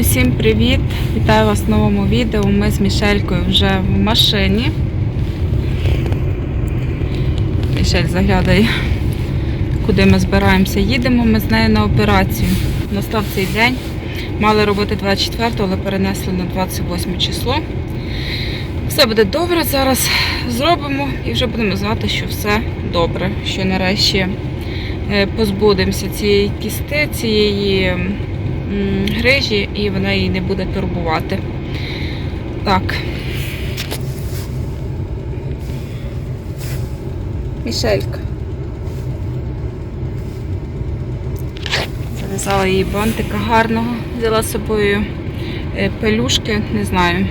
Усім привіт! Вітаю вас в новому відео. Ми з Мішелькою вже в машині. Мішель заглядає, куди ми збираємося. Їдемо ми з нею на операцію. Настав цей день. Мали робити 24, але перенесли на 28 число. Все буде добре. Зараз зробимо і вже будемо знати, що все добре, що нарешті е, позбудемося цієї кісти, цієї грижі, і вона її не буде турбувати. Так. Мішелька. Зав'язала їй бантика гарного, взяла з собою е, пелюшки, не знаю.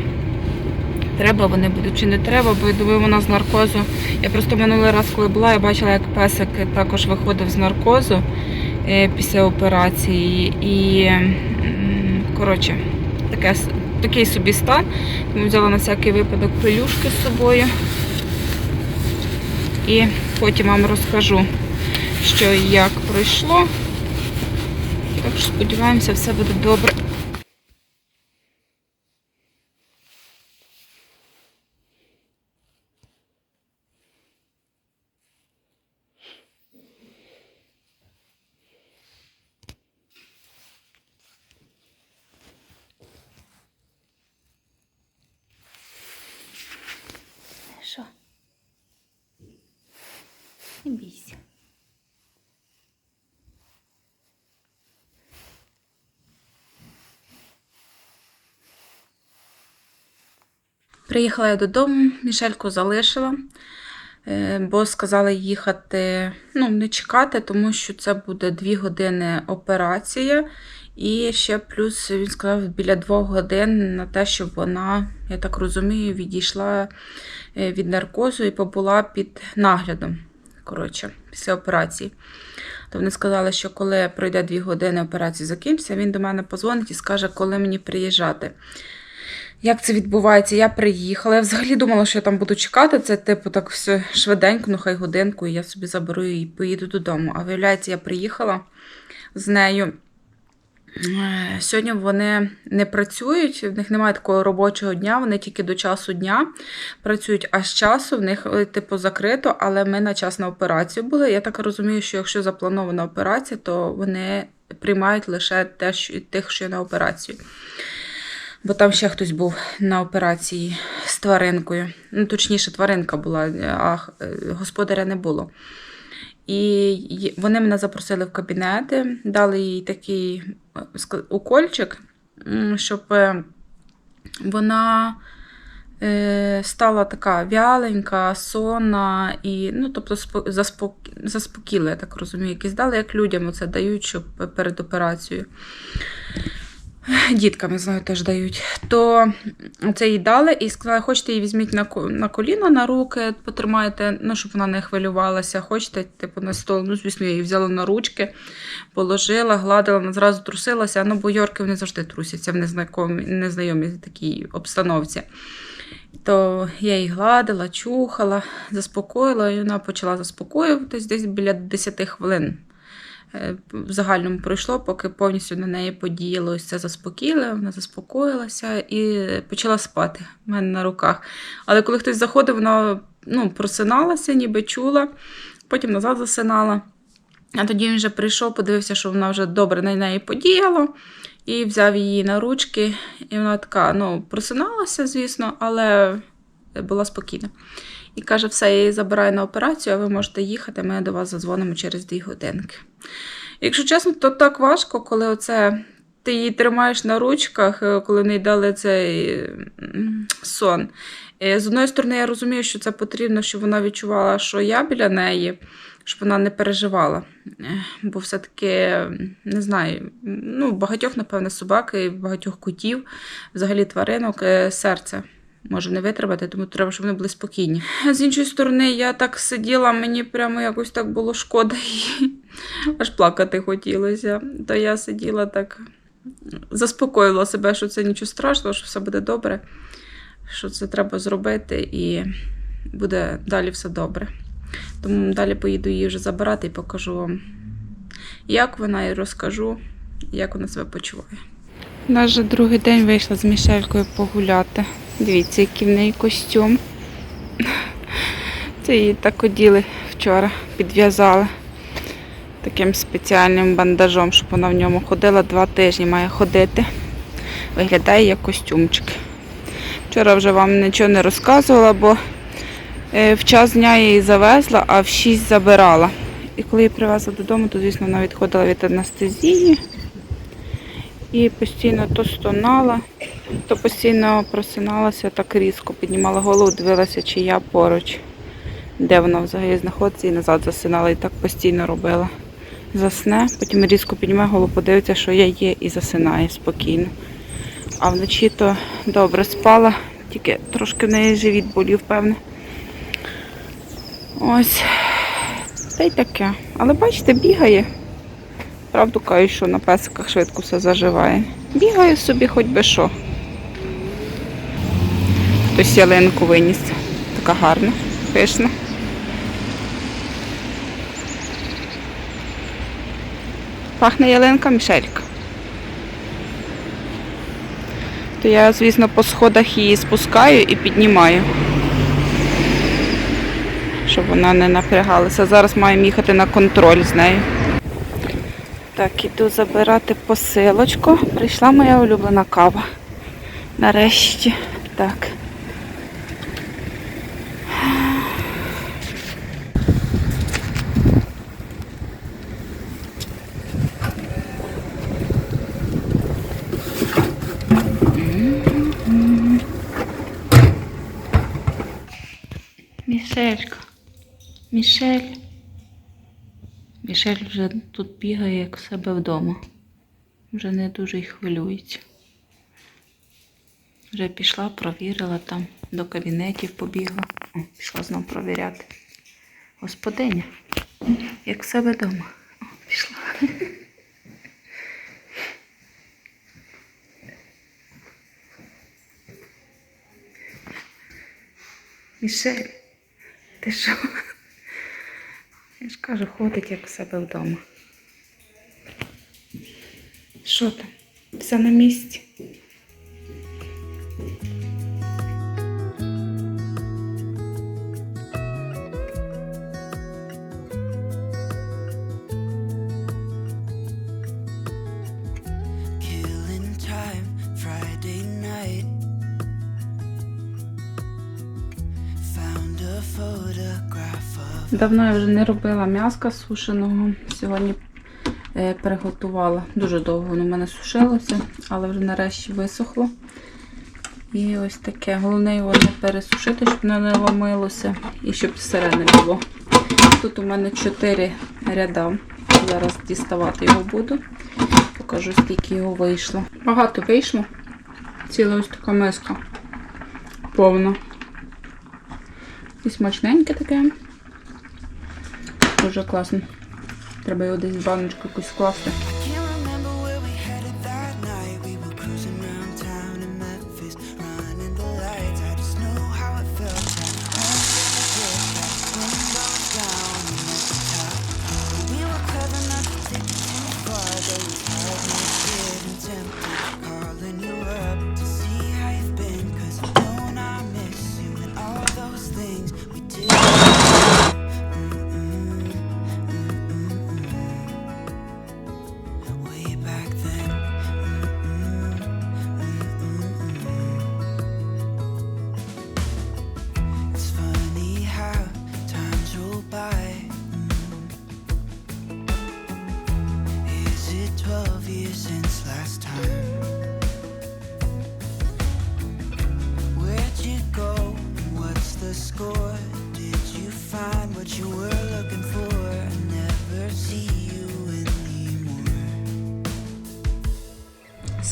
Треба вони будуть чи не треба, бо я думаю, вона з наркозу. Я просто минулий раз, коли була, я бачила, як песик також виходив з наркозу після операції. І, коротше, таке, такий собі стан. Тому взяла на всякий випадок пелюшки з собою. І потім вам розкажу, що і як пройшло. Так що сподіваємося, все буде добре. Що? Не бійся. Приїхала я додому, Мішельку залишила, е, бо сказали їхати, ну, не чекати, тому що це буде 2 години операція. І ще плюс він сказав біля 2 годин на те, щоб вона, я так розумію, відійшла е, від наркозу і побула під наглядом. Коротше, після операції. То вони сказали, що коли пройде 2 години операції закінчиться, він до мене позвонить і скаже, коли мені приїжджати. Як це відбувається? Я приїхала. Я взагалі думала, що я там буду чекати. Це, типу, так все швиденько, ну хай годинку, і я собі заберу і поїду додому. А виявляється, я приїхала з нею. Е, Сьогодні вони не працюють, в них немає такого робочого дня, вони тільки до часу дня працюють, а з часу в них, е, типу, закрито, але ми на час на операцію були. Я так розумію, що якщо запланована операція, то вони приймають лише те, що, тих, що на операцію. Бо там ще хтось був на операції з тваринкою. Ну, точніше, тваринка була, а е, господаря не було. І вони мене запросили в кабінети, дали їй такий е, укольчик, щоб е, вона стала така вяленька, сонна і, ну, тобто, спо- заспок- заспокійла, я так розумію, якісь дали, як людям це дають, щоб перед операцією діткам, знаю, теж дають. То це їй дали і сказали, хочете її візьміть на, на коліна, на руки, потримайте, ну, щоб вона не хвилювалася. Хочете, типу, на стол. Ну, звісно, я її взяла на ручки, положила, гладила, вона зразу трусилася. Ну, бо йорки вони завжди трусяться в незнайомій, незнайомій такій обстановці. То я її гладила, чухала, заспокоїла, і вона почала заспокоюватись десь біля 10 хвилин в загальному пройшло, поки повністю на неї подіяло ось це заспокійливе, вона заспокоїлася і почала спати в мене на руках. Але коли хтось заходив, вона ну, просиналася, ніби чула, потім назад засинала. А тоді він вже прийшов, подивився, що вона вже добре на неї подіяло, і взяв її на ручки. І вона така, ну, просиналася, звісно, але була спокійна. І каже: все, я її забираю на операцію, а ви можете їхати, ми до вас задзвонимо через дві годинки. Якщо чесно, то так важко, коли оце ти її тримаєш на ручках, е, коли не дали цей сон. Е, З одної сторони, я розумію, що це потрібно, щоб вона відчувала, що я біля неї, щоб вона не переживала. Е, Бо все-таки, не знаю, ну, багатьох, напевне, собак і багатьох котів, взагалі тваринок, серце може не витримати, тому треба, щоб вони були спокійні. З іншої сторони, я так сиділа, мені прямо якось так було шкода її. Аж плакати хотілося. То я сиділа так, заспокоїла себе, що це нічого страшного, що все буде добре, що це треба зробити і буде далі все добре. Тому далі поїду її вже забирати і покажу вам, як вона, і розкажу, як вона себе почуває. Навіть другий день вийшла з Мішелькою погуляти. Дивіться, який в неї костюм. Це її так оділи вчора, підв'язали таким спеціальним бандажом, щоб вона в ньому ходила два тижні, має ходити. Виглядає як костюмчик. Вчора вже вам нічого не розказувала, бо е, в час дня я її завезла, а в 6 забирала. І коли її привезла додому, то, звісно, вона відходила від анестезії і постійно то стонала, то постійно просиналася так різко, піднімала голову, дивилася, чи я поруч, де вона взагалі знаходиться, і назад засинала, і так постійно робила. Засне, потім різко піднімає голову, подивиться, що я є, і засинає спокійно. А вночі то добре спала, тільки трошки в неї живіт болів, певне. Ось. Та й таке. Але бачите, бігає. Правду кажуть, що на песиках швидко все заживає. Бігає собі хоч би що. Хтось ялинку виніс. Така гарна, пишна. Пахне ялинка Мішелька. То я, звісно, по сходах її спускаю і піднімаю. Щоб вона не напрягалася. Зараз маємо їхати на контроль з нею. Так, іду забирати посилочку. Прийшла моя улюблена кава. Нарешті. Так. Мішелька. Мішель. Мішель вже тут бігає, як в себе вдома. Вже не дуже й хвилюється. Вже пішла, провірила там, до кабінетів побігла. О, пішла знов провіряти. Господиня, як в себе вдома. О, пішла. Мішель, ти що? Я ж кажу, ходить як в себе вдома. Що там? Все на місці? Давно я вже не робила м'яска сушеного. Сьогодні е, приготувала. Дуже довго воно в мене сушилося, але вже нарешті висохло. І ось таке. Головне його не пересушити, щоб воно не ломилося і щоб сирене було. Тут у мене 4 ряда. Зараз діставати його буду. Покажу, скільки його вийшло. Багато вийшло. Ціла ось така миска повна. І смачненьке таке. Дуже класно. Треба його десь в баночку якусь скласти.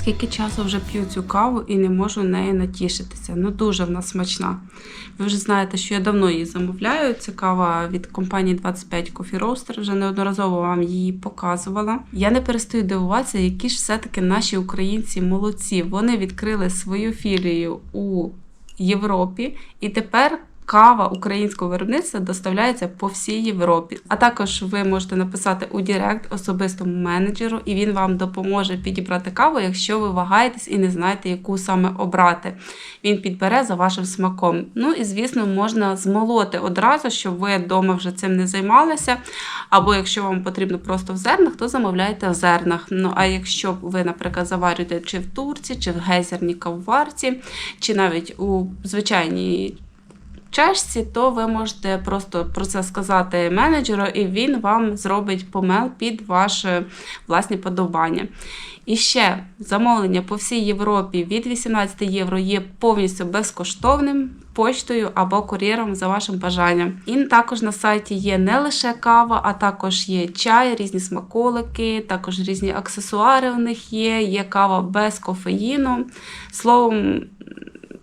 Скільки часу вже п'ю цю каву і не можу нею натішитися. Ну дуже вона смачна. Ви вже знаєте, що я давно її замовляю. Це кава від компанії 25 Coffee Roaster. Вже неодноразово вам її показувала. Я не перестаю дивуватися, які ж все-таки наші українці молодці. Вони відкрили свою філію у Європі і тепер кава українського виробництва доставляється по всій Європі. А також ви можете написати у Директ особистому менеджеру, і він вам допоможе підібрати каву, якщо ви вагаєтесь і не знаєте, яку саме обрати. Він підбере за вашим смаком. Ну і звісно, можна змолоти одразу, щоб ви вдома вже цим не займалися. Або якщо вам потрібно просто в зернах, то замовляйте в зернах. Ну а якщо ви, наприклад, заварюєте чи в турці, чи в гейзерній кавоварці, чи навіть у звичайній чашці, то ви можете просто про це сказати менеджеру, і він вам зробить помел під ваше власні подобання. І ще замовлення по всій Європі від 18 євро є повністю безкоштовним почтою або кур'єром за вашим бажанням. І також на сайті є не лише кава, а також є чай, різні смаколики, також різні аксесуари у них є, є кава без кофеїну. Словом,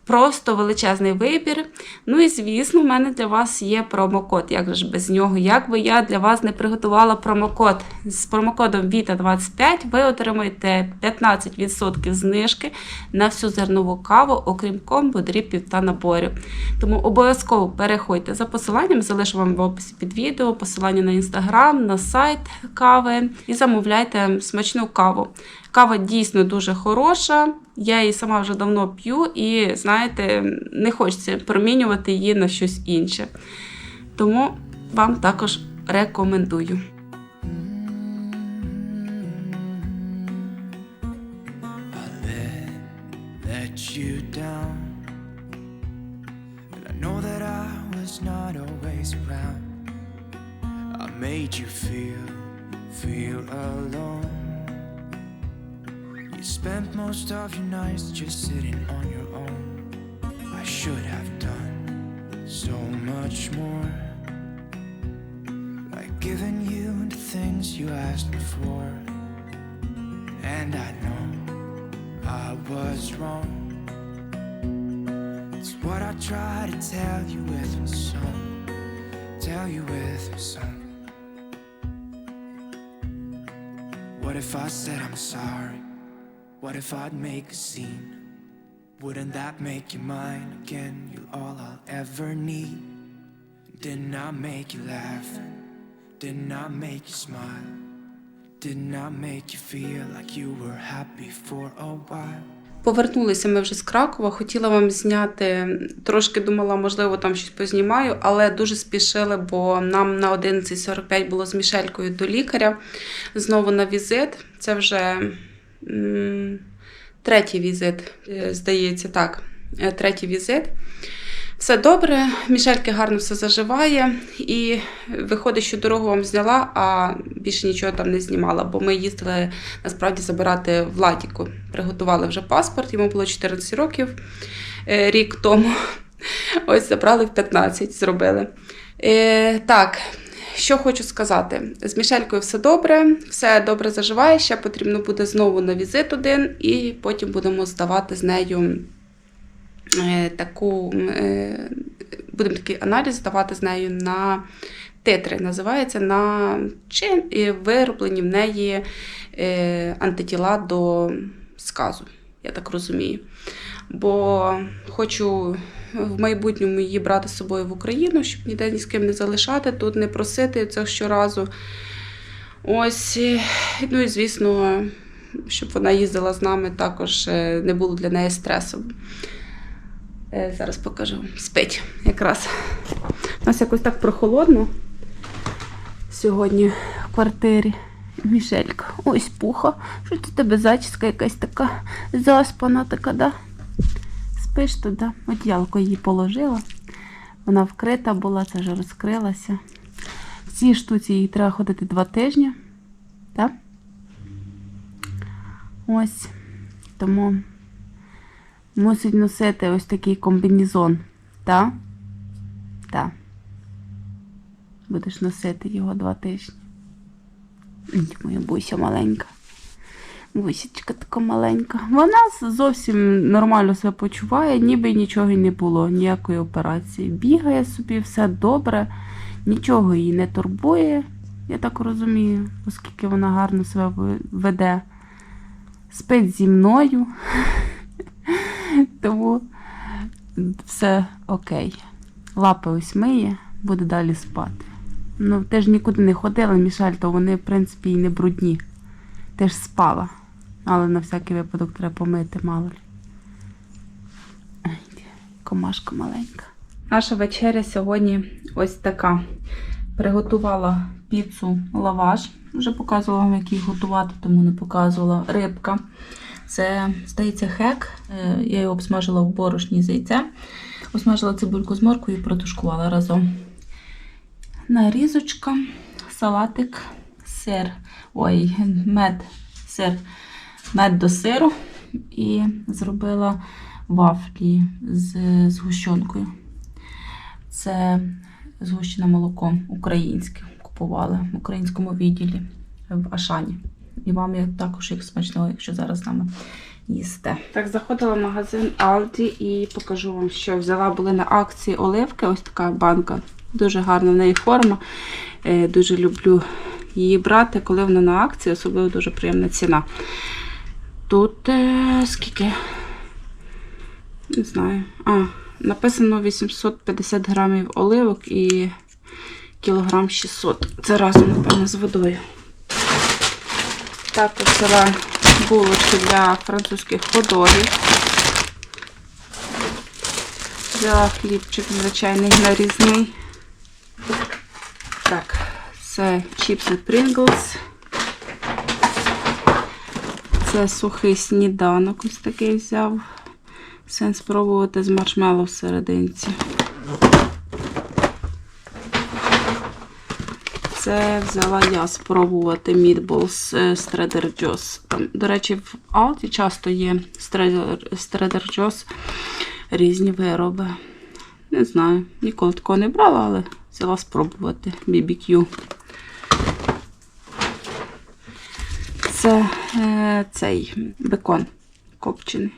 Просто величезний вибір. Ну і звісно, в мене для вас є промокод. Як же ж без нього? Як би я для вас не приготувала промокод з промокодом VITA25, ви отримаєте 15% знижки на всю зернову каву, окрім комбо, дріпів та наборів. Тому обов'язково переходьте за посиланням, залишу вам в описі під відео, посилання на інстаграм, на сайт кави і замовляйте смачну каву. Кава дійсно дуже хороша. Я її сама вже давно п'ю, і знаєте, не хочеться промінювати її на щось інше. Тому вам також рекомендую. Made you feel, feel alone. You spent most of your nights just sitting on your own. I should have done so much more. Like giving you the things you asked me for. And I know I was wrong. It's what I try to tell you with my song. Tell you with my song. What if I said I'm sorry? What if I'd make a scene? Wouldn't that make you mine again? You're all I'll ever need. Didn't I make you laugh? Didn't I make you smile? Didn't I make you feel like you were happy for a while? Повернулися ми вже з Кракова. Хотіла вам зняти, трошки думала, можливо, там щось познімаю, але дуже спішили, бо нам на 11.45 було з Мішелькою до лікаря. Знову на візит. Це вже третій візит, е, здається, так. е, Третій візит. Все добре, Мішельки гарно все заживає, і виходить, що дорогу вам зняла, а більше нічого там не знімала, бо ми їздили насправді забирати Владіку. Приготували вже паспорт, йому було 14 років е, рік тому. Ось забрали в 15, зробили. Е, так, що хочу сказати: з Мішелькою все добре, все добре заживає. Ще потрібно буде знову на візит один, і потім будемо здавати з нею е, таку, е, будемо такий аналіз здавати з нею на титри, називається на чи вироблені в неї е, антитіла до сказу, я так розумію. Бо хочу в майбутньому її брати з собою в Україну, щоб ніде ні з ким не залишати, тут не просити це щоразу. Ось, ну і звісно, щоб вона їздила з нами, також е, не було для неї стресу. Е, Зараз покажу. Спить якраз. У нас якось так прохолодно сьогодні в квартирі. Мішелька, ось пуха. Що це тебе зачіска якась така заспана, така, да? Спиш туди. Одіялко її положила. Вона вкрита була, це вже розкрилася. В цій штуці їй треба ходити два тижні. Так? Ось. Тому мусить носити ось такий комбінезон. Так? Так. Будеш носити його два тижні. Моя буся маленька. Бусічка така маленька. Вона зовсім нормально себе почуває, ніби нічого й не було, ніякої операції. Бігає собі, все добре, нічого її не турбує, я так розумію, оскільки вона гарно себе веде. Спить зі мною. Тому все окей. лапи ось миє, буде далі спати. Ну, ти ж нікуди не ходила, Мішель, то вони, в принципі, і не брудні. Ти ж спала. Але на всякий випадок треба помити, мало ли. Комашка маленька. Наша вечеря сьогодні ось така. Приготувала піцу лаваш. Вже показувала вам, як її готувати, тому не показувала. Рибка. Це, здається, хек. Е, Я його обсмажила в борошні з яйцем. Обсмажила цибульку з моркою і протушкувала разом. Нарізочка, салатик, сир. Ой, мед, сир, мед до сиру. І зробила вафлі з згущенкою. Це згущене молоко українське. Купували в українському відділі в Ашані. І вам як також як смачного, якщо зараз з нами їсте. Так, заходила в магазин Aldi і покажу вам, що взяла були на акції оливки. Ось така банка. Дуже гарна в неї форма. Е, Дуже люблю її брати, коли вона на акції, особливо дуже приємна ціна. Тут е, скільки? Не знаю. А, написано 850 грамів оливок і кілограм 600. Це разом, напевно, з водою. Також взяла булочки для французьких ходогів. Взяла хлібчик звичайний нарізний. Так, це чіпси Pringles. Це сухий сніданок, ось такий взяв. Сенс спробувати з маршмеллоу всерединці. Це взяла я спробувати мідболс з Trader Joe's. Там, до речі, в Aldi часто є з Trader Joe's різні вироби. Не знаю, ніколи такого не брала, але взяла спробувати BBQ. Це е, цей бекон копчений.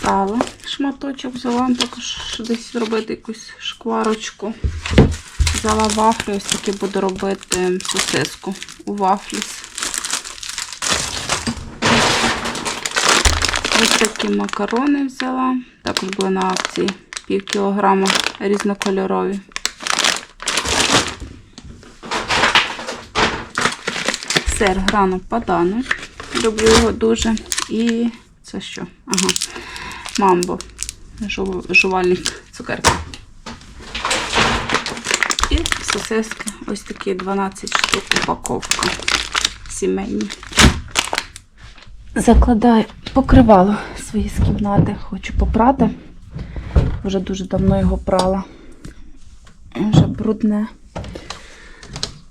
Сало, шматочок взяла також десь зробити якусь шкварочку. Взяла вафлі, ось таки буду робити сосиску у вафлі. Ось такі макарони взяла. Також були на акції пів кілограма різнокольорові. Сир грано падано. Люблю його дуже. І це що? Ага. Мамбо. Жу- Жувальник цукерки. І сосиски. Ось такі 12 штук упаковка. Сімейні. Закладаю покривало свої з кімнати. Хочу попрати. Вже дуже давно його прала. Вже брудне.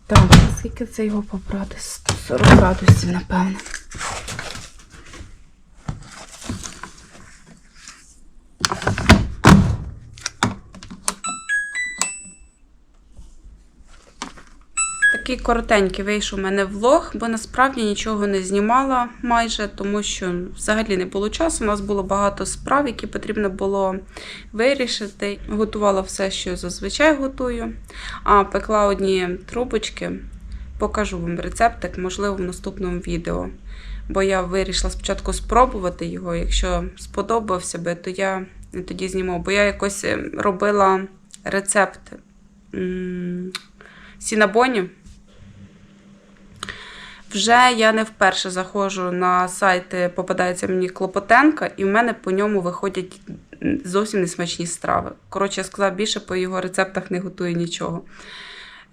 Так, скільки це його попрати? 140 градусів, напевно. Такий коротенький вийшов у мене влог, бо насправді нічого не знімала майже, тому що взагалі не було часу. У нас було багато справ, які потрібно було вирішити. Готувала все, що зазвичай готую. А пекла одні трубочки. Покажу вам рецептик, можливо, в наступному відео. Бо я вирішила спочатку спробувати його. Якщо сподобався би, то я тоді зніму. Бо я якось е, робила рецепт м, сінабонів. Вже я не вперше заходжу на сайти, попадається мені Клопотенка, і в мене по ньому виходять зовсім несмачні страви. Коротше, я сказала, більше по його рецептах не готую нічого.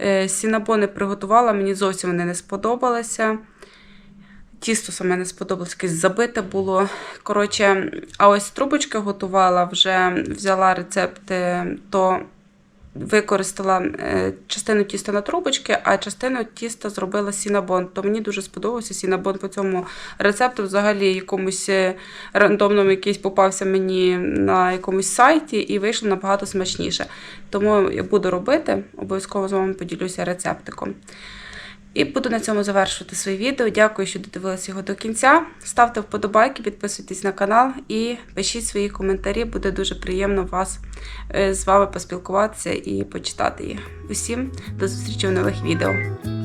Е, Сінабони приготувала, мені зовсім вони не сподобалися. Тісто саме не сподобалось, якесь забите було. Коротше, а ось трубочки готувала, вже взяла рецепти, то використала е, частину тіста на трубочки, а частину тіста зробила сінабон. То мені дуже сподобався сінабон по цьому рецепту. Взагалі якомусь е, рандомному якийсь попався мені на якомусь сайті і вийшло набагато смачніше. Тому я буду робити, обов'язково з вами поділюся рецептиком. І буду на цьому завершувати своє відео. Дякую, що додивилися його до кінця. Ставте вподобайки, підписуйтесь на канал і пишіть свої коментарі. Буде дуже приємно вас е, з вами поспілкуватися і почитати їх. Усім до зустрічі в нових відео.